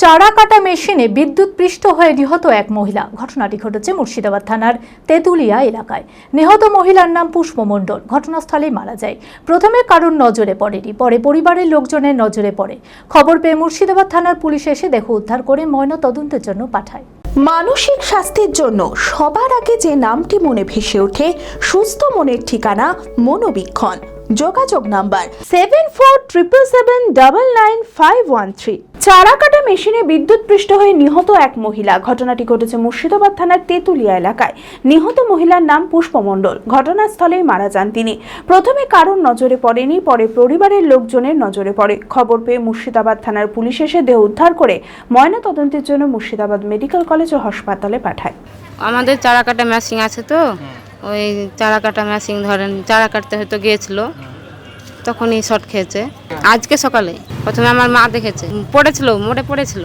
চারা কাটা মেশিনে বিদ্যুৎ পৃষ্ঠ হয়ে নিহত এক মহিলা। ঘটনাটি ঘটেছে মুর্শিদাবাদ থানার তেঁতুলিয়া এলাকায়। নিহত মহিলার নাম পুষ্প পুষ্পমণ্ডল ঘটনাস্থলেই মারা যায়। প্রথমে কারোর নজরে পড়েনি। পরে পরিবারের লোকজনের নজরে পড়ে। খবর পেয়ে মুর্শিদাবাদ থানার পুলিশ এসে দেহ উদ্ধার করে ময়না তদন্তের জন্য পাঠায়। মানসিক স্বাস্থ্যের জন্য সবার আগে যে নামটি মনে ভেসে ওঠে, সুস্থ মনের ঠিকানা মনোবীক্ষণ। যোগাযোগ number seven four triple seven double nine five one three. চারা কাটা মেশিনে বিদ্যুৎ পৃষ্ঠ হয়ে নিহত এক মহিলা। ঘটনাটি ঘটেছে মুর্শিদাবাদ থানার তেঁতুলিয়া এলাকায়। নিহত মহিলার নাম পুষ্পমণ্ডল ঘটনাস্থলেই মারা যান তিনি। প্রথমে কারোর নজরে পড়েনি পরে পরিবারের লোকজনের নজরে পড়ে। খবর পেয়ে মুর্শিদাবাদ থানার পুলিশ এসে দেহ উদ্ধার করে ময়না তদন্তের জন্য মুর্শিদাবাদ মেডিকেল কলেজ ও হাসপাতালে পাঠায়। আমাদের চারা কাটা মেশিন আছে তো? ওই চারা কাটা মেশিন ধরেন চারা কাটতে হয়তো গিয়েছিল। তখনই শর্ট খেয়েছে। আজকে সকালে। প্রথমে আমার মা দেখেছে। পড়েছিল মোড়ে পড়েছিল।